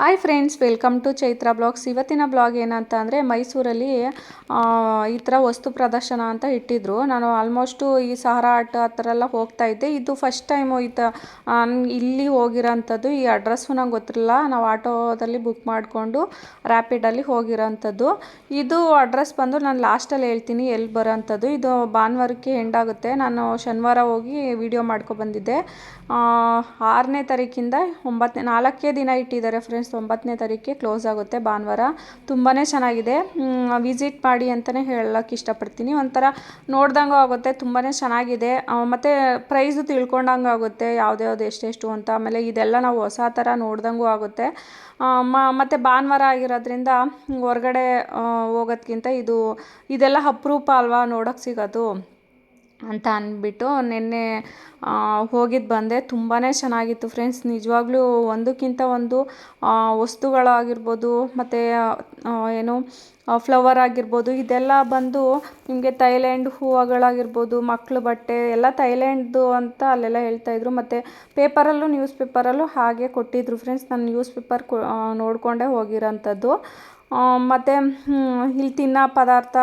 Hi friends welcome to Chaitra blogs ಇವತ್ತಿನ blog ಏನಂತ ಅಂದರೆ ಮೈಸೂರಲ್ಲಿ ಈ ಥರ ವಸ್ತು ಪ್ರದರ್ಶನ ಅಂತ ಇಟ್ಟಿದ್ರು. ನಾನು ಆಲ್ಮೋಸ್ಟು ಈ ಸಹಾರಾ ಆಟ ಆ ಥರ ಎಲ್ಲ ಹೋಗ್ತಾ ಇದ್ದೆ. ಇದು ಫಸ್ಟ್ ಟೈಮು ಈ ಇಲ್ಲಿ ಹೋಗಿರೋಂಥದ್ದು. ಈ ಅಡ್ರೆಸ್ಸು ನಂಗೆ ಗೊತ್ತಿರಲ್ಲ ನಾವು ಆಟೋದಲ್ಲಿ ಬುಕ್ ಮಾಡಿಕೊಂಡು ರ್ಯಾಪಿಡಲ್ಲಿ ಹೋಗಿರೋಂಥದ್ದು. ಇದು ಅಡ್ರೆಸ್ ಬಂದು ನಾನು ಲಾಸ್ಟಲ್ಲಿ ಹೇಳ್ತೀನಿ ಎಲ್ಲಿ ಬರೋಂಥದ್ದು. ಇದು ಭಾನುವಾರಕ್ಕೆ ಎಂಡ್ ಆಗುತ್ತೆ. ನಾನು ಶನಿವಾರ ಹೋಗಿ ವಿಡಿಯೋ ಮಾಡ್ಕೊಬಂದಿದ್ದೆ ಆರನೇ ತಾರೀಕಿಂದ ಒಂಬತ್ತನೇ ನಾಲ್ಕೇ ದಿನ ಇಟ್ಟಿದ್ದಾರೆ ಫ್ರೆಂಡ್ಸ್ ಒಂಬತ್ತನೇ ತಾರೀಕಿಗೆ ಕ್ಲೋಸ್ ಆಗುತ್ತೆ ಭಾನುವಾರ. ತುಂಬಾ ಚೆನ್ನಾಗಿದೆ. ವಿಸಿಟ್ ಮಾಡಿ ಅಂತಲೇ ಹೇಳೋಕ್ಕೆ ಇಷ್ಟಪಡ್ತೀನಿ. ಒಂಥರ ನೋಡ್ದಂಗೂ ಆಗುತ್ತೆ ತುಂಬಾ ಚೆನ್ನಾಗಿದೆ. ಮತ್ತು ಪ್ರೈಸು ತಿಳ್ಕೊಂಡಂಗೆ ಆಗುತ್ತೆ ಯಾವ್ದ್ಯಾವ್ದು ಎಷ್ಟೆಷ್ಟು ಅಂತ. ಆಮೇಲೆ ಇದೆಲ್ಲ ನಾವು ಹೊಸ ಥರ ನೋಡ್ದಂಗೂ ಆಗುತ್ತೆ. ಮತ್ತು ಭಾನುವಾರ ಆಗಿರೋದ್ರಿಂದ ಹೊರಗಡೆ ಹೋಗೋದ್ಕಿಂತ ಇದು, ಇದೆಲ್ಲ ಅಪರೂಪ ಅಲ್ವಾ ನೋಡೋಕ್ಕೆ ಸಿಗೋದು. ಅಂತ ಅಂದ್ಬಿಟ್ಟು ನಿನ್ನೆ ಹೋಗಿದ್ದು ಬಂದೆ. ತುಂಬಾ ಚೆನ್ನಾಗಿತ್ತು ಫ್ರೆಂಡ್ಸ್. ನಿಜವಾಗ್ಲೂ ಒಂದಕ್ಕಿಂತ ಒಂದು ವಸ್ತುಗಳಾಗಿರ್ಬೋದು, ಮತ್ತು ಏನು ಫ್ಲವರ್ ಆಗಿರ್ಬೋದು, ಇದೆಲ್ಲ ಬಂದು ನಿಮಗೆ ಥೈಲ್ಯಾಂಡ್ ಹೂವುಗಳಾಗಿರ್ಬೋದು ಮಕ್ಕಳು ಬಟ್ಟೆ, ಎಲ್ಲ ಥೈಲ್ಯಾಂಡ್ದು ಅಂತ ಅಲ್ಲೆಲ್ಲ ಹೇಳ್ತಾಯಿದ್ರು ಮತ್ತು ಪೇಪರಲ್ಲೂ ನ್ಯೂಸ್ ಪೇಪರಲ್ಲೂ ಹಾಗೆ ಕೊಟ್ಟಿದ್ರು ಫ್ರೆಂಡ್ಸ್. ನಾನು ನ್ಯೂಸ್ ಪೇಪರ್ ಕೊ ನೋಡಿಕೊಂಡೇ ಹೋಗಿರೋಂಥದ್ದು. ಮತ್ತು ಇಲ್ಲಿ ತಿನ್ನೋ ಪದಾರ್ಥ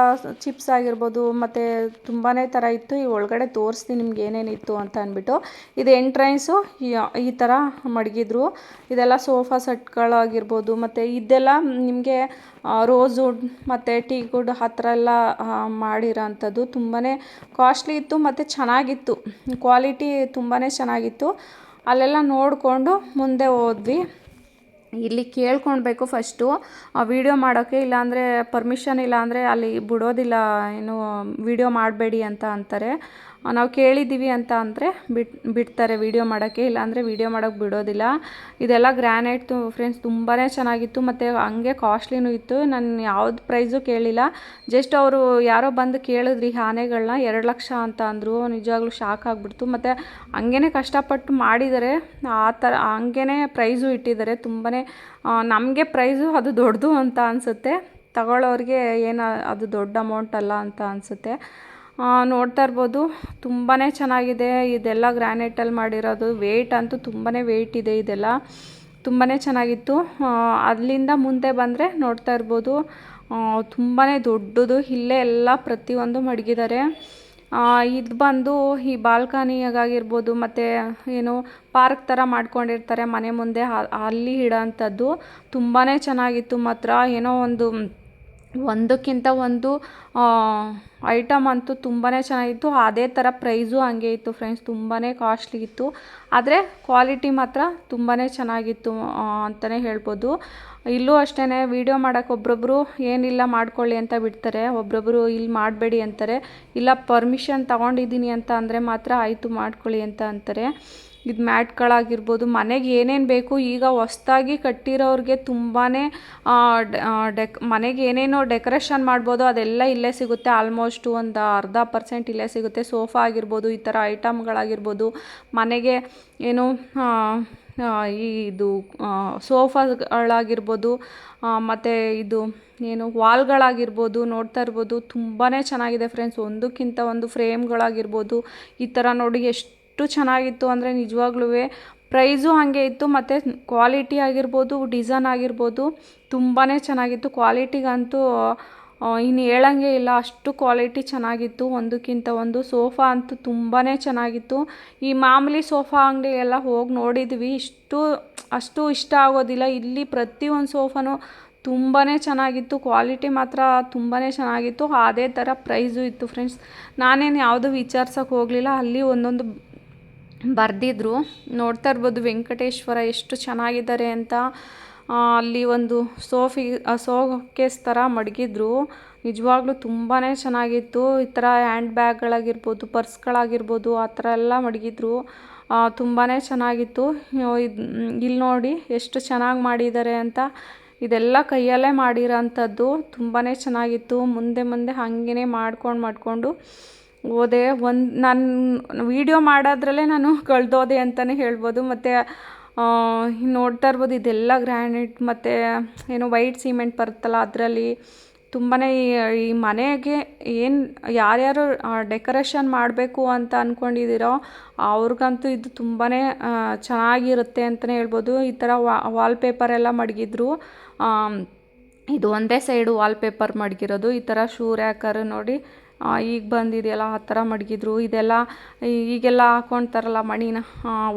ಚಿಪ್ಸ್ ಆಗಿರ್ಬೋದು, ಮತ್ತು ತುಂಬಾ ಥರ ಇತ್ತು. ಈ ಒಳಗಡೆ ತೋರಿಸ್ತೀನಿ, ನಿಮ್ಗೆ ಏನೇನಿತ್ತು ಅಂತ ಅಂದ್ಬಿಟ್ಟು. ಇದು ಎಂಟ್ರೆನ್ಸು ಈ ಥರ ಮಡಗಿದ್ರು. ಇದೆಲ್ಲ ಸೋಫಾ ಸೆಟ್ಗಳಾಗಿರ್ಬೋದು ಮತ್ತು ಇದೆಲ್ಲ ನಿಮಗೆ ರೋಸ್ವುಡ್ ಮತ್ತು ಟೀ ಗುಡ್ ಹತ್ರ ಎಲ್ಲ ಮಾಡಿರೋ ಅಂಥದ್ದು ತುಂಬಾ ಕಾಸ್ಟ್ಲಿ ಇತ್ತು, ಮತ್ತು ಚೆನ್ನಾಗಿತ್ತು. ಕ್ವಾಲಿಟಿ ತುಂಬಾ ಚೆನ್ನಾಗಿತ್ತು. ಅಲ್ಲೆಲ್ಲ ನೋಡಿಕೊಂಡು ಮುಂದೆ ಹೋದ್ವಿ. ಇಲ್ಲಿ ಕೇಳ್ಕೊಳ್ಬೇಕು ಫಸ್ಟು. ವಿಡಿಯೋ ಮಾಡೋಕ್ಕೆ ಇಲ್ಲಾಂದರೆ ಪರ್ಮಿಷನ್ ಇಲ್ಲಾಂದರೆ ಅಲ್ಲಿ ಬಿಡೋದಿಲ್ಲ, ಏನು ವಿಡಿಯೋ ಮಾಡಬೇಡಿ ಅಂತ ಅಂತಾರೆ. ನಾವು ಕೇಳಿದ್ದೀವಿ ಅಂತ ಅಂದರೆ ಬಿಟ್, ಬಿಡ್ತಾರೆ ವಿಡಿಯೋ ಮಾಡೋಕ್ಕೆ ಇಲ್ಲಾಂದರೆ ವಿಡಿಯೋ ಮಾಡೋಕ್ಕೆ ಬಿಡೋದಿಲ್ಲ. ಇದೆಲ್ಲ ಗ್ರ್ಯಾನೈಟ್ ಫ್ರೆಂಡ್ಸ್ ತುಂಬಾ ಚೆನ್ನಾಗಿತ್ತು. ಮತ್ತು ಹಂಗೆ ಕಾಸ್ಟ್ಲಿನೂ ಇತ್ತು. ನಾನು ಯಾವ್ದು ಪ್ರೈಸು ಕೇಳಿಲ್ಲ. ಜಸ್ಟ್ ಅವರು ಯಾರೋ ಬಂದು ಕೇಳಿದ್ರಿ ಆನೆಗಳನ್ನ ಎರಡು ಲಕ್ಷ ಅಂತ ಅಂದರು. ನಿಜವಾಗ್ಲೂ ಶಾಕ್ ಆಗಿಬಿಡ್ತು. ಮತ್ತು ಹಂಗೇ ಕಷ್ಟಪಟ್ಟು ಮಾಡಿದ್ದಾರೆ ಆ ಥರ ಹಂಗೆ ಪ್ರೈಸು ಇಟ್ಟಿದ್ದಾರೆ. ತುಂಬಾ ನಮಗೆ ಪ್ರೈಸು ಅದು ದೊಡ್ಡದು ಅಂತ ಅನಿಸುತ್ತೆ. ತಗೊಳ್ಳೋರಿಗೆ ಏನು, ಅದು ದೊಡ್ಡ ಅಮೌಂಟ್ ಅಲ್ಲ ಅಂತ ಅನಿಸುತ್ತೆ. ನೋಡ್ತಾ ಇರ್ಬೋದು ತುಂಬಾ ಚೆನ್ನಾಗಿದೆ. ಇದೆಲ್ಲ ಗ್ರ್ಯಾನೈಟಲ್ಲಿ ಮಾಡಿರೋದು. ವೆಯ್ಟ್ ಅಂತೂ ತುಂಬಾ ವೆಯ್ಟ್ ಇದೆ ಇದೆಲ್ಲ. ತುಂಬಾ ಚೆನ್ನಾಗಿತ್ತು. ಅಲ್ಲಿಂದ ಮುಂದೆ ಬಂದರೆ ನೋಡ್ತಾ ಇರ್ಬೋದು ತುಂಬಾ ದೊಡ್ಡದು. ಇಲ್ಲೇ ಎಲ್ಲ ಪ್ರತಿಯೊಂದು ಮಡಗಿದ್ದಾರೆ. ಇದು ಬಂದು ಈ ಬಾಲ್ಕನಿಯಾಗಿರ್ಬೋದು ಮತ್ತು ಏನು ಪಾರ್ಕ್ ಥರ ಮಾಡ್ಕೊಂಡಿರ್ತಾರೆ ಮನೆ ಮುಂದೆ. ಅಲ್ಲಿ ಇಡೋಂಥದ್ದು ತುಂಬಾ ಚೆನ್ನಾಗಿತ್ತು ಮಾತ್ರ. ಏನೋ ಒಂದು ಒಂದಕ್ಕಿಂತ ಒಂದು ಐಟಮ್ ಅಂತೂ ತುಂಬಾ ಚೆನ್ನಾಗಿತ್ತು. ಅದೇ ಥರ ಪ್ರೈಸು ಹಂಗೆ ಇತ್ತು ಫ್ರೆಂಡ್ಸ್ ತುಂಬಾ ಕಾಸ್ಟ್ಲಿ ಇತ್ತು. ಆದರೆ ಕ್ವಾಲಿಟಿ ಮಾತ್ರ ತುಂಬಾ ಚೆನ್ನಾಗಿತ್ತು ಅಂತಲೇ ಹೇಳ್ಬೋದು. ಇಲ್ಲೂ ಅಷ್ಟೇ ವೀಡಿಯೋ ಮಾಡೋಕೆ ಒಬ್ಬೊಬ್ಬರು ಏನಿಲ್ಲ ಮಾಡ್ಕೊಳ್ಳಿ ಅಂತ ಬಿಡ್ತಾರೆ. ಒಬ್ಬೊಬ್ಬರು ಇಲ್ಲಿ ಮಾಡಬೇಡಿ ಅಂತಾರೆ. ಇಲ್ಲ ಪರ್ಮಿಷನ್ ತಗೊಂಡಿದ್ದೀನಿ ಅಂತ ಅಂದರೆ ಮಾತ್ರ ಆಯಿತು ಮಾಡ್ಕೊಳ್ಳಿ ಅಂತ ಅಂತಾರೆ. ಇದು ಮ್ಯಾಟ್ಗಳಾಗಿರ್ಬೋದು, ಮನೆಗೆ ಏನೇನು ಬೇಕು ಈಗ ಹೊಸ್ದಾಗಿ ಕಟ್ಟಿರೋರಿಗೆ ತುಂಬಾ ಡೆಕ್, ಮನೆಗೆ ಏನೇನೋ ಡೆಕೋರೇಷನ್ ಮಾಡ್ಬೋದು, ಅದೆಲ್ಲ ಇಲ್ಲೇ ಸಿಗುತ್ತೆ. ಆಲ್ಮೋಸ್ಟ್ ಒಂದು ಅರ್ಧ ಪರ್ಸೆಂಟ್ ಇಲ್ಲೇ ಸಿಗುತ್ತೆ. ಸೋಫಾ ಆಗಿರ್ಬೋದು, ಈ ಥರ ಐಟಮ್ಗಳಾಗಿರ್ಬೋದು. ಮನೆಗೆ ಏನು ಇದು ಸೋಫಾಗಳಾಗಿರ್ಬೋದು ಮತ್ತು ಇದು ಏನು ವಾಲ್ಗಳಾಗಿರ್ಬೋದು, ನೋಡ್ತಾ ಇರ್ಬೋದು. ತುಂಬಾ ಚೆನ್ನಾಗಿದೆ ಫ್ರೆಂಡ್ಸ್. ಒಂದಕ್ಕಿಂತ ಒಂದು ಫ್ರೇಮ್ಗಳಾಗಿರ್ಬೋದು. ಈ ಥರ ನೋಡಿ ಎಷ್ಟು ಚೆನ್ನಾಗಿತ್ತು ಅಂದರೆ ನಿಜವಾಗ್ಲೂ ಪ್ರೈಸು ಹಾಗೆ ಇತ್ತು, ಮತ್ತು ಕ್ವಾಲಿಟಿ ಆಗಿರ್ಬೋದು, ಡಿಸೈನ್ ಆಗಿರ್ಬೋದು ತುಂಬಾ ಚೆನ್ನಾಗಿತ್ತು. ಕ್ವಾಲಿಟಿಗಂತೂ ಇನ್ನು ಹೇಳಂಗೆ ಇಲ್ಲ, ಅಷ್ಟು ಕ್ವಾಲಿಟಿ ಚೆನ್ನಾಗಿತ್ತು. ಒಂದಕ್ಕಿಂತ ಒಂದು ಸೋಫಾ ಅಂತೂ ತುಂಬಾ ಚೆನ್ನಾಗಿತ್ತು. ಈ ಮಾಮೂಲಿ ಸೋಫಾ ಅಂಗಡಿ ಎಲ್ಲ ಹೋಗಿ ನೋಡಿದ್ವಿ. ಇಷ್ಟು, ಅಷ್ಟು ಇಷ್ಟ ಆಗೋದಿಲ್ಲ. ಇಲ್ಲಿ ಪ್ರತಿಯೊಂದು ಸೋಫಾನು ತುಂಬಾ ಚೆನ್ನಾಗಿತ್ತು. ಕ್ವಾಲಿಟಿ ಮಾತ್ರ ತುಂಬಾ ಚೆನ್ನಾಗಿತ್ತು. ಅದೇ ಥರ ಪ್ರೈಸು ಇತ್ತು ಫ್ರೆಂಡ್ಸ್. ನಾನೇನು ಯಾವುದು ವಿಚಾರ್ಸೋಕೆ ಹೋಗಲಿಲ್ಲ. ಅಲ್ಲಿ ಒಂದೊಂದು ಬರೆದಿದ್ರು. ನೋಡ್ತಾ ಇರ್ಬೋದು ವೆಂಕಟೇಶ್ವರ ಎಷ್ಟು ಚೆನ್ನಾಗಿದ್ದಾರೆ ಅಂತ. ಅಲ್ಲಿ ಒಂದು ಸೋಫಿ ಸೋಕೇಸ್ ಥರ ಮಡಗಿದ್ರು. ನಿಜವಾಗ್ಲೂ ತುಂಬಾ ಚೆನ್ನಾಗಿತ್ತು. ಈ ಥರ ಹ್ಯಾಂಡ್ ಬ್ಯಾಗ್ಗಳಾಗಿರ್ಬೋದು, ಪರ್ಸ್ಗಳಾಗಿರ್ಬೋದು, ಆ ಥರ ಎಲ್ಲ ಮಡಗಿದ್ರು. ತುಂಬಾ ಚೆನ್ನಾಗಿತ್ತು. ಇಲ್ಲಿ ನೋಡಿ ಎಷ್ಟು ಚೆನ್ನಾಗಿ ಮಾಡಿದ್ದಾರೆ ಅಂತ. ಇದೆಲ್ಲ ಕೈಯಲ್ಲೇ ಮಾಡಿರೋ ಅಂಥದ್ದು ತುಂಬಾ ಚೆನ್ನಾಗಿತ್ತು. ಮುಂದೆ ಮುಂದೆ ಹಾಗೇ ಮಾಡ್ಕೊಂಡು ಮಾಡಿಕೊಂಡು ಹೋದೆ ಒಂದು ನಾನು ವೀಡಿಯೋ ಮಾಡೋದ್ರಲ್ಲೇ ನಾನು ಕಳೆದೋದೆ ಅಂತಲೇ ಹೇಳ್ಬೋದು. ಮತ್ತು ನೋಡ್ತಾ ಇರ್ಬೋದು, ಇದೆಲ್ಲ ಗ್ರ್ಯಾನೈಟ್ ಮತ್ತು ಏನು ವೈಟ್ ಸಿಮೆಂಟ್ ಬರುತ್ತಲ್ಲ ಅದರಲ್ಲಿ. ತುಂಬಾ ಈ ಮನೆಗೆ ಏನು, ಯಾರ್ಯಾರು ಡೆಕೋರೇಷನ್ ಮಾಡಬೇಕು ಅಂತ ಅಂದ್ಕೊಂಡಿದ್ದೀರೋ ಅವ್ರಿಗಂತೂ ಇದು ತುಂಬಾ ಚೆನ್ನಾಗಿರುತ್ತೆ ಅಂತಲೇ ಹೇಳ್ಬೋದು. ಈ ಥರ ವಾಲ್ಪೇಪರ್ ಎಲ್ಲ ಮಡಗಿದ್ರು. ಇದು ಒಂದೇ ಸೈಡು ವಾಲ್ಪೇಪರ್ ಮಡಗಿರೋದು. ಈ ಥರ ಶೂ ರ್ಯಾಕರ್ ನೋಡಿ ಈಗ ಬಂದಿದೆಯಲ್ಲ, ಆ ಥರ ಮಡಗಿದ್ರು. ಇದೆಲ್ಲ ಈಗೆಲ್ಲ ಹಾಕ್ಕೊತಾರಲ್ಲ ಮಣಿನ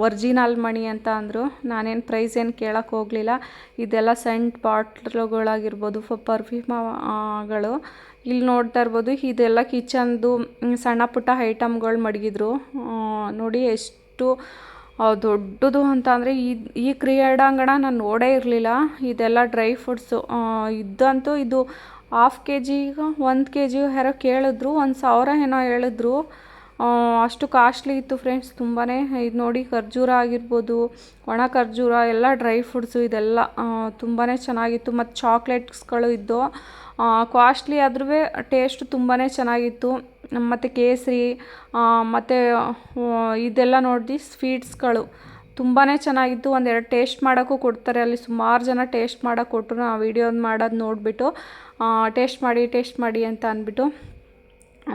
ಒರ್ಜಿನಲ್ ಮಣಿ ಅಂತ ಅಂದರು. ನಾನೇನು ಪ್ರೈಸ್ ಏನು ಕೇಳೋಕ್ಕೆ ಹೋಗಲಿಲ್ಲ. ಇದೆಲ್ಲ ಸೆಂಟ್ ಬಾಟ್ಲುಗಳಾಗಿರ್ಬೋದು ಪರ್ಫ್ಯೂಮ್ಗಳು ಇಲ್ಲಿ ನೋಡ್ತಾ ಇರ್ಬೋದು, ಇದೆಲ್ಲ ಕಿಚನ್ದು ಸಣ್ಣ ಪುಟ್ಟ ಐಟಮ್ಗಳು ಮಡಗಿದ್ರು. ನೋಡಿ ಎಷ್ಟು ದೊಡ್ಡದು ಅಂತ ಅಂದರೆ, ಈ ಈ ಕ್ರೀಡಾಂಗಣ ನಾನು ನೋಡೇ ಇರಲಿಲ್ಲ. ಇದೆಲ್ಲ ಡ್ರೈ ಫ್ರೂಟ್ಸು ಇದ್ದಂತೂ ಇದು ಹಾಫ್ ಕೆ ಜಿಗೆ ಒಂದು ಕೆ ಜಿ ಯಾರೋ ಕೇಳಿದ್ರು, ಒಂದು ಸಾವಿರ ಏನೋ ಹೇಳಿದ್ರು. ಅಷ್ಟು ಕಾಸ್ಟ್ಲಿ ಇತ್ತು ಫ್ರೆಂಡ್ಸ್ ತುಂಬಾ ಇದು ನೋಡಿ ಖರ್ಜೂರ ಆಗಿರ್ಬೋದು, ಒಣ ಖರ್ಜೂರ, ಎಲ್ಲ ಡ್ರೈ ಫ್ರೂಟ್ಸು ಇದೆಲ್ಲ ತುಂಬಾ ಚೆನ್ನಾಗಿತ್ತು. ಮತ್ತು ಚಾಕ್ಲೇಟ್ಸ್ಗಳು ಇದ್ದು ಕಾಸ್ಟ್ಲಿ ಆದ್ರೂ ಟೇಸ್ಟ್ ತುಂಬಾ ಚೆನ್ನಾಗಿತ್ತು. ಮತ್ತು ಕೇಸರಿ ಮತ್ತು ಇದೆಲ್ಲ ನೋಡಿ ಸ್ವೀಟ್ಸ್ಗಳು ತುಂಬಾ ಚೆನ್ನಾಗಿತ್ತು. ಒಂದೆರಡು ಟೇಸ್ಟ್ ಮಾಡೋಕ್ಕೂ ಕೊಡ್ತಾರೆ. ಅಲ್ಲಿ ಸುಮಾರು ಜನ ಟೇಸ್ಟ್ ಮಾಡೋಕ್ಕೆ ಕೊಟ್ಟರು ನಾವು ವೀಡಿಯೋ ಮಾಡೋದು ನೋಡಿಬಿಟ್ಟು ಟೇಸ್ಟ್ ಮಾಡಿ ಟೇಸ್ಟ್ ಮಾಡಿ ಅಂತ ಅಂದ್ಬಿಟ್ಟು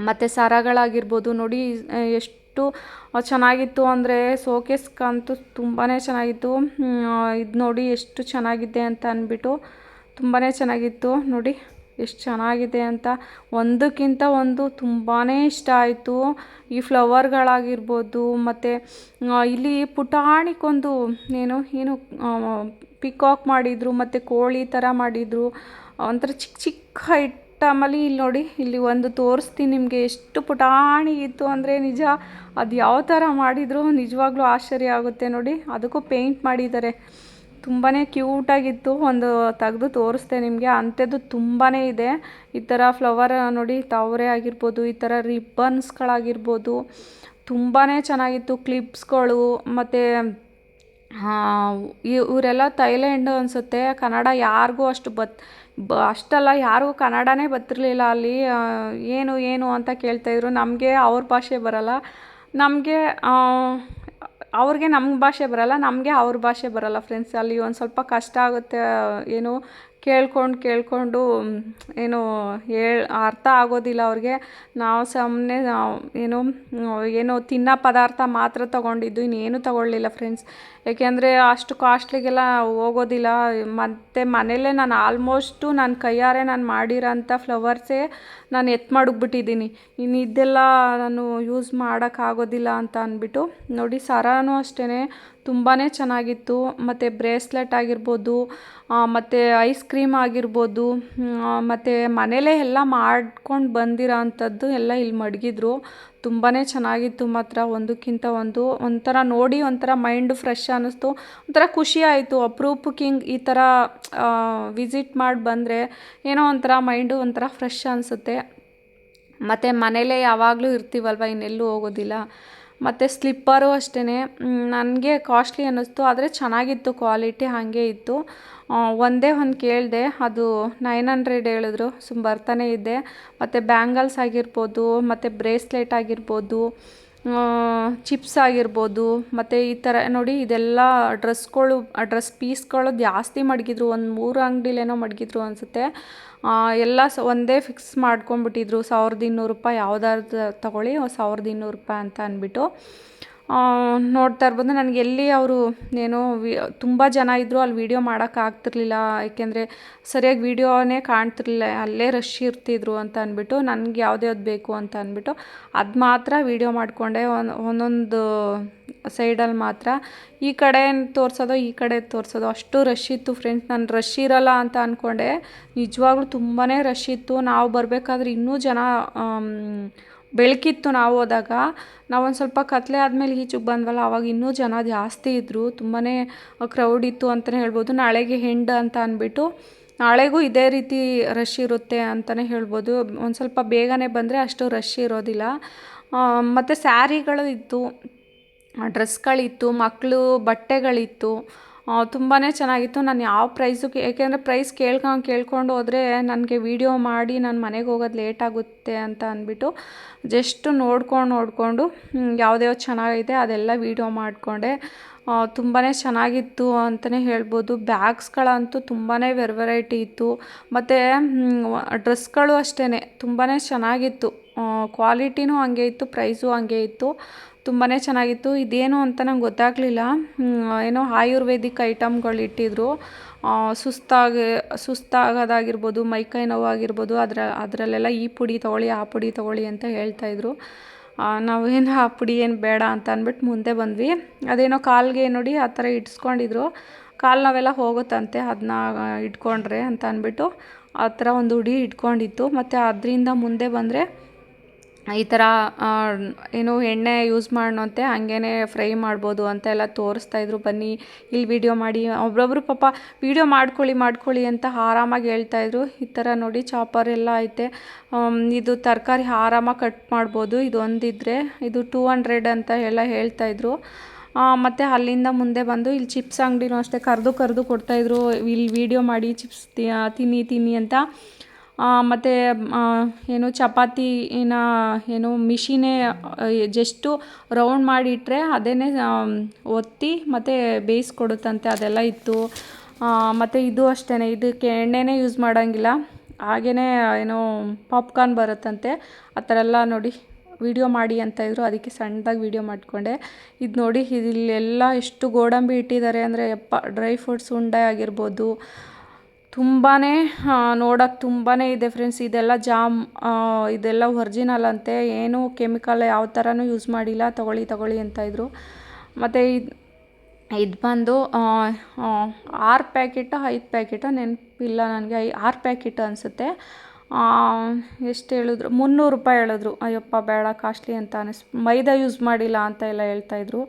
ಮತ್ತು ಸರಗಳಾಗಿರ್ಬೋದು. ನೋಡಿ, ಎಷ್ಟು ಚೆನ್ನಾಗಿತ್ತು ಅಂದರೆ ಸೋಕೇಸ್ಗಂತೂ ತುಂಬಾ ಚೆನ್ನಾಗಿತ್ತು. ಇದು ನೋಡಿ ಎಷ್ಟು ಚೆನ್ನಾಗಿದೆ ಅಂತ ಅಂದ್ಬಿಟ್ಟು ತುಂಬಾ ಚೆನ್ನಾಗಿತ್ತು. ನೋಡಿ. ಎಷ್ಟು ಚೆನ್ನಾಗಿದೆ ಅಂತ. ಒಂದಕ್ಕಿಂತ ಒಂದು ತುಂಬಾ ಇಷ್ಟ ಆಯಿತು. ಈ ಫ್ಲವರ್ಗಳಾಗಿರ್ಬೋದು, ಮತ್ತು ಇಲ್ಲಿ ಪುಟಾಣಿಕೊಂದು ಏನು ಏನು ಪಿಕಾಕ್ ಮಾಡಿದರು, ಮತ್ತು ಕೋಳಿ ಥರ ಮಾಡಿದರು. ಒಂಥರ ಚಿಕ್ಕ ಚಿಕ್ಕ ಐಟಮಲ್ಲಿ ಇಲ್ಲಿ ನೋಡಿ, ಇಲ್ಲಿ ಒಂದು ತೋರಿಸ್ತೀನಿ ನಿಮಗೆ ಎಷ್ಟು ಪುಟಾಣಿ ಇತ್ತು ಅಂದರೆ ನಿಜ ಅದು ಯಾವ ಥರ ಮಾಡಿದರೂ, ನಿಜವಾಗ್ಲೂ ಆಶ್ಚರ್ಯ ಆಗುತ್ತೆ ನೋಡಿ. ಅದಕ್ಕೂ ಪೇಂಟ್ ಮಾಡಿದ್ದಾರೆ. ತುಂಬಾ ಕ್ಯೂಟಾಗಿತ್ತು. ಒಂದು ತೆಗೆದು ತೋರಿಸ್ದೆ ನಿಮಗೆ. ಅಂಥದ್ದು ತುಂಬಾ ಇದೆ. ಈ ಥರ ಫ್ಲವರ್ ನೋಡಿ, ತವರೆ ಆಗಿರ್ಬೋದು, ಈ ಥರ ರಿಬ್ಬನ್ಸ್ಗಳಾಗಿರ್ಬೋದು ತುಂಬಾ ಚೆನ್ನಾಗಿತ್ತು. ಕ್ಲಿಪ್ಸ್ಗಳು ಮತ್ತು ಇವರೆಲ್ಲ ಥೈಲ್ಯಾಂಡ್ ಅನಿಸುತ್ತೆ. ಕನ್ನಡ ಯಾರಿಗೂ ಅಷ್ಟು ಬತ್, ಬ, ಅಷ್ಟಲ್ಲ, ಯಾರಿಗೂ ಕನ್ನಡನೇ ಬತ್ತಿರಲಿಲ್ಲ ಅಲ್ಲಿ. ಏನು ಏನು ಅಂತ ಕೇಳ್ತಾಯಿದ್ರು ನಮಗೆ ಅವ್ರ ಭಾಷೆ ಬರಲ್ಲ. ನಮಗೆ ಅವ್ರಿಗೆ ನಮ್ಮ ಭಾಷೆ ಬರಲ್ಲ, ನಮಗೆ ಅವ್ರ ಭಾಷೆ ಬರಲ್ಲ ಫ್ರೆಂಡ್ಸ್ ಅಲ್ಲಿ ಒಂದು ಸ್ವಲ್ಪ ಕಷ್ಟ ಆಗುತ್ತೆ, ಏನು ಕೇಳ್ಕೊಂಡು ಕೇಳಿಕೊಂಡು ಏನು ಹೇಳ್, ಅರ್ಥ ಆಗೋದಿಲ್ಲ ಅವ್ರಿಗೆ. ನಾವು ಸುಮ್ಮನೆ ಏನು ಏನು ತಿನ್ನೋ ಪದಾರ್ಥ ಮಾತ್ರ ತೊಗೊಂಡಿದ್ದು, ಇನ್ನೇನು ತೊಗೊಳ್ಳಿಲ್ಲ ಫ್ರೆಂಡ್ಸ್ ಏಕೆಂದರೆ ಅಷ್ಟು ಕಾಸ್ಟ್ಲಿಗೆಲ್ಲ ಹೋಗೋದಿಲ್ಲ. ಮತ್ತು ಮನೆಯಲ್ಲೇ ನಾನು ಆಲ್ಮೋಸ್ಟು ನನ್ನ ಕೈಯಾರೆ ನಾನು ಮಾಡಿರೋಂಥ ಫ್ಲವರ್ಸೇ ನಾನು ಎತ್ತು ಮಡಗ್ಬಿಟ್ಟಿದ್ದೀನಿ. ಇನ್ನು ಇದೆಲ್ಲ ನಾನು ಯೂಸ್ ಮಾಡೋಕ್ಕಾಗೋದಿಲ್ಲ ಅಂತ ಅಂದ್ಬಿಟ್ಟು. ನೋಡಿ, ಸರನೂ ಅಷ್ಟೇ ತುಂಬಾ ಚೆನ್ನಾಗಿತ್ತು. ಮತ್ತು ಬ್ರೇಸ್ಲೆಟ್ ಆಗಿರ್ಬೋದು ಮತ್ತು ಐಸ್ ಕ್ರೀಮ್ ಆಗಿರ್ಬೋದು ಮತ್ತು ಮನೇಲೇ ಎಲ್ಲ ಮಾಡ್ಕೊಂಡು ಬಂದಿರೋ ಅಂಥದ್ದು ಎಲ್ಲ ಇಲ್ಲಿ ಮಡಗಿದ್ರು. ತುಂಬಾ ಚೆನ್ನಾಗಿತ್ತು ಮಾತ್ರ ಒಂದಕ್ಕಿಂತ ಒಂದು. ಒಂಥರ ನೋಡಿ ಒಂಥರ ಮೈಂಡ್ ಫ್ರೆಶ್ ಅನ್ನಿಸ್ತು. ಒಂಥರ ಖುಷಿ ಆಯಿತು. ಅಪ್ರೂಪಕ್ಕೆ ಹಿಂಗೆ ಈ ಥರ ವಿಸಿಟ್ ಮಾಡಿ ಬಂದರೆ ಏನೋ ಒಂಥರ ಮೈಂಡು ಒಂಥರ ಫ್ರೆಶ್ ಅನಿಸುತ್ತೆ. ಮತ್ತು ಮನೇಲೇ ಯಾವಾಗಲೂ ಇರ್ತೀವಲ್ವ ಇನ್ನೆಲ್ಲೂ ಹೋಗೋದಿಲ್ಲ. ಮತ್ತು ಸ್ಲಿಪ್ಪರು ಅಷ್ಟೇ ನನಗೆ ಕಾಸ್ಟ್ಲಿ ಅನ್ನಿಸ್ತು, ಆದರೆ ಚೆನ್ನಾಗಿತ್ತು, ಕ್ವಾಲಿಟಿ ಹಾಗೆ ಇತ್ತು. ಒಂದೇ ಒಂದು ಕೇಳಿದೆ, ಅದು ನೈನ್ ಹಂಡ್ರೆಡ್ ಹೇಳಿದ್ರು, ಸುಮ್ ಬರ್ತಾನೆ ಇದ್ದೆ. ಮತ್ತು ಬ್ಯಾಂಗಲ್ಸ್ ಆಗಿರ್ಬೋದು, ಮತ್ತು ಬ್ರೇಸ್ಲೆಟ್ ಆಗಿರ್ಬೋದು ಚಿಪ್ಸ್ ಆಗಿರ್ಬೋದು, ಮತ್ತು ಈ ಥರ ನೋಡಿ ಇದೆಲ್ಲ ಡ್ರೆಸ್ಗಳು, ಡ್ರೆಸ್ ಪೀಸ್ಗಳು ಜಾಸ್ತಿ ಮಡಗಿದ್ರು, ಒಂದು ಮೂರು ಅಂಗಡಿಲೇನೋ ಮಡಗಿದ್ರು ಅನಿಸುತ್ತೆ. ಎಲ್ಲ ಸ ಒಂದೇ ಫಿಕ್ಸ್ ಮಾಡ್ಕೊಂಬಿಟ್ಟಿದ್ರು ಸಾವಿರದ ಇನ್ನೂರು ರೂಪಾಯಿ ಯಾವ್ದಾದ್ರು ತಗೊಳ್ಳಿ, ಸಾವಿರದ ಇನ್ನೂರು ರೂಪಾಯಿ ಅಂತ ಅಂದ್ಬಿಟ್ಟು. ನೋಡ್ತಾ ಇರ್ಬೋದು. ನನಗೆ ಎಲ್ಲಿ ಅವರು ಏನು ವಿ, ತುಂಬ ಜನ ಇದ್ದರು ಅಲ್ಲಿ ವೀಡಿಯೋ ಮಾಡೋಕ್ಕಾಗ್ತಿರ್ಲಿಲ್ಲ ಏಕೆಂದರೆ ಸರಿಯಾಗಿ ವೀಡಿಯೋನೇ ಕಾಣ್ತಿರ್ಲಿಲ್ಲ. ಅಲ್ಲೇ ರಶ್ ಇರ್ತಿದ್ರು ಅಂತ ಅಂದ್ಬಿಟ್ಟು ನನಗೆ ಯಾವ್ದು ಬೇಕು ಅಂತ ಅಂದ್ಬಿಟ್ಟು ಅದು ಮಾತ್ರ ವೀಡಿಯೋ ಮಾಡಿಕೊಂಡೆ. ಒಂದು ಒಂದೊಂದು ಸೈಡಲ್ಲಿ ಮಾತ್ರ ಈ ಕಡೆ ತೋರಿಸೋದು, ಈ ಕಡೆ ತೋರಿಸೋದು, ಅಷ್ಟು ರಶ್ ಇತ್ತು ಫ್ರೆಂಡ್ಸ್ ನಾನು ರಶ್ ಇರೋಲ್ಲ ಅಂತ ಅಂದ್ಕೊಂಡೆ ನಿಜವಾಗ್ಲೂ ತುಂಬಾ ರಶ್ ಇತ್ತು. ನಾವು ಬರಬೇಕಾದ್ರೆ ಇನ್ನೂ ಜನ ಬೆಳಕಿತ್ತು ನಾವು ಹೋದಾಗ ನಾವೊಂದು ಸ್ವಲ್ಪ ಕತ್ತಲೆ ಆದಮೇಲೆ ಈಚೆಗೆ ಬಂದ್ವಲ್ಲ ಆವಾಗ ಇನ್ನೂ ಜನ ಜಾಸ್ತಿ ಇದ್ದರು ತುಂಬಾ ಕ್ರೌಡ್ ಇತ್ತು ಅಂತಲೇ ಹೇಳ್ಬೋದು. ನಾಳೆಗೆ ಹೆಂಡ ಅಂತ ಅಂದ್ಬಿಟ್ಟು ನಾಳೆಗೂ ಇದೇ ರೀತಿ ರಶ್ ಇರುತ್ತೆ ಅಂತಲೇ ಹೇಳ್ಬೋದು. ಒಂದು ಸ್ವಲ್ಪ ಬೇಗನೆ ಬಂದರೆ ಅಷ್ಟು ರಶ್ ಇರೋದಿಲ್ಲ. ಮತ್ತು ಸ್ಯಾರಿಗಳು ಇತ್ತು ಡ್ರೆಸ್ಗಳಿತ್ತು ಮಕ್ಕಳು ಬಟ್ಟೆಗಳಿತ್ತು. ತುಂಬಾ ಚೆನ್ನಾಗಿತ್ತು. ನಾನು ಯಾವ ಪ್ರೈಸು ಏಕೆಂದರೆ ಪ್ರೈಸ್ ಕೇಳ್ಕೊಂಡು ಕೇಳ್ಕೊಂಡು ಹೋದರೆ ನನಗೆ ವೀಡಿಯೋ ಮಾಡಿ ನಾನು ಮನೆಗೆ ಹೋಗೋದು ಲೇಟ್ ಆಗುತ್ತೆ ಅಂತ ಅಂದ್ಬಿಟ್ಟು ಜಸ್ಟ್ ನೋಡ್ಕೊಂಡು, ನೋಡಿಕೊಂಡು ಯಾವ್ದ್ಯಾವ್ದು ಚೆನ್ನಾಗಿದೆ ಅದೆಲ್ಲ ವೀಡಿಯೋ ಮಾಡಿಕೊಂಡೆ. ತುಂಬಾ ಚೆನ್ನಾಗಿತ್ತು ಅಂತಲೇ ಹೇಳ್ಬೋದು. ಬ್ಯಾಗ್ಸ್ಗಳಂತೂ ತುಂಬಾ ವೆರ್ ವೆರೈಟಿ ಇತ್ತು. ಮತ್ತು ಡ್ರೆಸ್ಗಳು ಅಷ್ಟೇ ತುಂಬಾ ಚೆನ್ನಾಗಿತ್ತು. ಕ್ವಾಲಿಟಿನೂ ಹಂಗೆ ಇತ್ತು ಪ್ರೈಸು ಹಂಗೆ ಇತ್ತು. ತುಂಬಾ ಚೆನ್ನಾಗಿತ್ತು. ಇದೇನು ಅಂತ ನಂಗೆ ಗೊತ್ತಾಗಲಿಲ್ಲ. ಏನೋ ಆಯುರ್ವೇದಿಕ್ ಐಟಮ್ಗಳು ಇಟ್ಟಿದ್ರು. ಸುಸ್ತಾಗಿ, ಸುಸ್ತಾಗೋದಾಗಿರ್ಬೋದು ಮೈಕೈ ನೋವಾಗಿರ್ಬೋದು, ಅದರ, ಅದರಲ್ಲೆಲ್ಲ ಈ ಪುಡಿ ತೊಗೊಳ್ಳಿ, ಆ ಪುಡಿ ತೊಗೊಳ್ಳಿ ಅಂತ ಹೇಳ್ತಾಯಿದ್ರು ನಾವೇನು ಆ ಪುಡಿ ಏನು ಬೇಡ ಅಂತ ಅಂದ್ಬಿಟ್ಟು ಮುಂದೆ ಬಂದ್ವಿ. ಅದೇನೋ ಕಾಲಿಗೆ ನೋಡಿ ಆ ಥರ ಇಟ್ಸ್ಕೊಂಡಿದ್ರು. ಕಾಲು ನಾವೆಲ್ಲ ಹೋಗುತ್ತಂತೆ ಅದನ್ನ ಇಟ್ಕೊಂಡ್ರೆ ಅಂತ ಅಂದ್ಬಿಟ್ಟು ಆ ಥರ ಒಂದು ಹುಡಿ ಇಟ್ಕೊಂಡಿತ್ತು. ಮತ್ತು ಅದರಿಂದ ಮುಂದೆ ಬಂದರೆ ಈ ಥರ ಏನು ಎಣ್ಣೆ ಯೂಸ್ ಮಾಡೋಂತೆ ಹಂಗೇ ಫ್ರೈ ಮಾಡ್ಬೋದು ಅಂತ ಎಲ್ಲ ತೋರಿಸ್ತಾಯಿದ್ರು ಬನ್ನಿ, ಇಲ್ಲಿ ವೀಡಿಯೋ ಮಾಡಿ. ಒಬ್ಬೊಬ್ರು ಪಾಪ ವೀಡಿಯೋ ಮಾಡ್ಕೊಳ್ಳಿ ಮಾಡ್ಕೊಳ್ಳಿ ಅಂತ ಆರಾಮಾಗಿ ಹೇಳ್ತಾಯಿದ್ರು ಈ ಥರ ನೋಡಿ ಚಾಪರ್ ಎಲ್ಲ ಐತೆ. ಇದು ತರಕಾರಿ ಆರಾಮಾಗಿ ಕಟ್ ಮಾಡ್ಬೋದು. ಇದು ಒಂದಿದ್ರೆ, ಇದು ಟೂ ಹಂಡ್ರೆಡ್ ಅಂತ ಎಲ್ಲ ಹೇಳ್ತಾಯಿದ್ರು ಮತ್ತು ಅಲ್ಲಿಂದ ಮುಂದೆ ಬಂದು ಇಲ್ಲಿ ಚಿಪ್ಸ್ ಅಂಗಡಿನೂ ಅಷ್ಟೇ ಕರೆದು ಕರೆದು ಕೊಡ್ತಾಯಿದ್ರು ಇಲ್ಲಿ ವೀಡಿಯೋ ಮಾಡಿ, ಚಿಪ್ಸ್ ತಿನ್ನಿ ತಿನ್ನಿ ಅಂತ. ಮತ್ತು ಏನು ಚಪಾತಿನ ಏನು ಮಿಷಿನೇ ಜಸ್ಟು ರೌಂಡ್ ಮಾಡಿಟ್ಟರೆ ಅದೇ ಒತ್ತಿ ಮತ್ತು ಬೇಯಿಸ್ಕೊಡುತ್ತಂತೆ, ಅದೆಲ್ಲ ಇತ್ತು. ಮತ್ತು ಇದು ಅಷ್ಟೇ ಇದಕ್ಕೆ ಎಣ್ಣೆನೇ ಯೂಸ್ ಮಾಡೋಂಗಿಲ್ಲ. ಹಾಗೇ ಏನೋ ಪಾಪ್ಕಾರ್ನ್ ಬರುತ್ತಂತೆ, ಆ ಥರ ಎಲ್ಲ ನೋಡಿ ವಿಡಿಯೋ ಮಾಡಿ ಅಂತ ಇದ್ದರು ಅದಕ್ಕೆ ಸಣ್ಣದಾಗಿ ವಿಡಿಯೋ ಮಾಡಿಕೊಂಡೆ. ಇದು ನೋಡಿ ಇಲ್ಲೆಲ್ಲ ಎಷ್ಟು ಗೋಡಂಬಿ ಇಟ್ಟಿದ್ದಾರೆ ಅಂದರೆ, ಯಪ್ಪ ಡ್ರೈ ಫ್ರೂಟ್ಸ್ ಉಂಡೆ ಆಗಿರ್ಬೋದು. ತುಂಬಾ ನೋಡೋಕ್ಕೆ ತುಂಬಾ ಇದೆ ಫ್ರೆಂಡ್ಸ್ ಇದೆಲ್ಲ ಜಾಮ್ ಇದೆಲ್ಲ ಒರ್ಜಿನಲ್ ಅಂತೆ. ಏನು ಕೆಮಿಕಲ್ ಯಾವ ಥರನೂ ಯೂಸ್ ಮಾಡಿಲ್ಲ. ತೊಗೊಳ್ಳಿ ತೊಗೊಳ್ಳಿ ಅಂತ ಇದ್ದರು ಮತ್ತು ಇದು ಇದು ಬಂದು ಆರು ಪ್ಯಾಕೆಟ್, ಐದು ಪ್ಯಾಕೆಟ್ ನೆನಪಿಲ್ಲ ನನಗೆ. ಐ, ಆರು ಪ್ಯಾಕೆಟ್ ಅನಿಸುತ್ತೆ. ಎಷ್ಟು ಹೇಳಿದ್ರು? ಮುನ್ನೂರು ರೂಪಾಯಿ ಹೇಳಿದ್ರು. ಅಯ್ಯಪ್ಪ, ಬೇಡ, ಕಾಸ್ಟ್ಲಿ ಅಂತ ಅನಿಸ್, ಮೈದಾ ಯೂಸ್ ಮಾಡಿಲ್ಲ ಅಂತ ಎಲ್ಲ ಹೇಳ್ತಾಯಿದ್ರು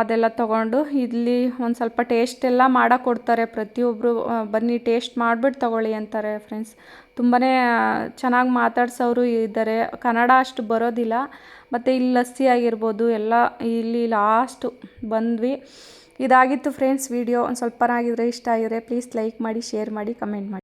ಅದೆಲ್ಲ ತೊಗೊಂಡು ಇಲ್ಲಿ ಒಂದು ಸ್ವಲ್ಪ ಟೇಸ್ಟ್ ಎಲ್ಲ ಮಾಡಕ್ಕೆ ಕೊಡ್ತಾರೆ ಪ್ರತಿಯೊಬ್ಬರು ಬನ್ನಿ ಟೇಸ್ಟ್ ಮಾಡಿಬಿಟ್ಟು ತೊಗೊಳ್ಳಿ ಅಂತಾರೆ ಫ್ರೆಂಡ್ಸ್ ತುಂಬಾ ಚೆನ್ನಾಗಿ ಮಾತಾಡ್ಸೋರು ಇದ್ದಾರೆ ಕನ್ನಡ ಅಷ್ಟು ಬರೋದಿಲ್ಲ. ಮತ್ತು ಇಲ್ಲಿ ಲಸ್ಸಿ ಆಗಿರ್ಬೋದು. ಎಲ್ಲ ಇಲ್ಲಿ ಲಾಸ್ಟು ಬಂದ್ವಿ. ಇದಾಗಿತ್ತು ಫ್ರೆಂಡ್ಸ್ ವಿಡಿಯೋ ಒಂದು ಸ್ವಲ್ಪನಾಗಿದ್ರೆ ಇಷ್ಟ ಆಗಿದ್ರೆ ಪ್ಲೀಸ್ ಲೈಕ್ ಮಾಡಿ ಶೇರ್ ಮಾಡಿ ಕಮೆಂಟ್ ಮಾಡಿ.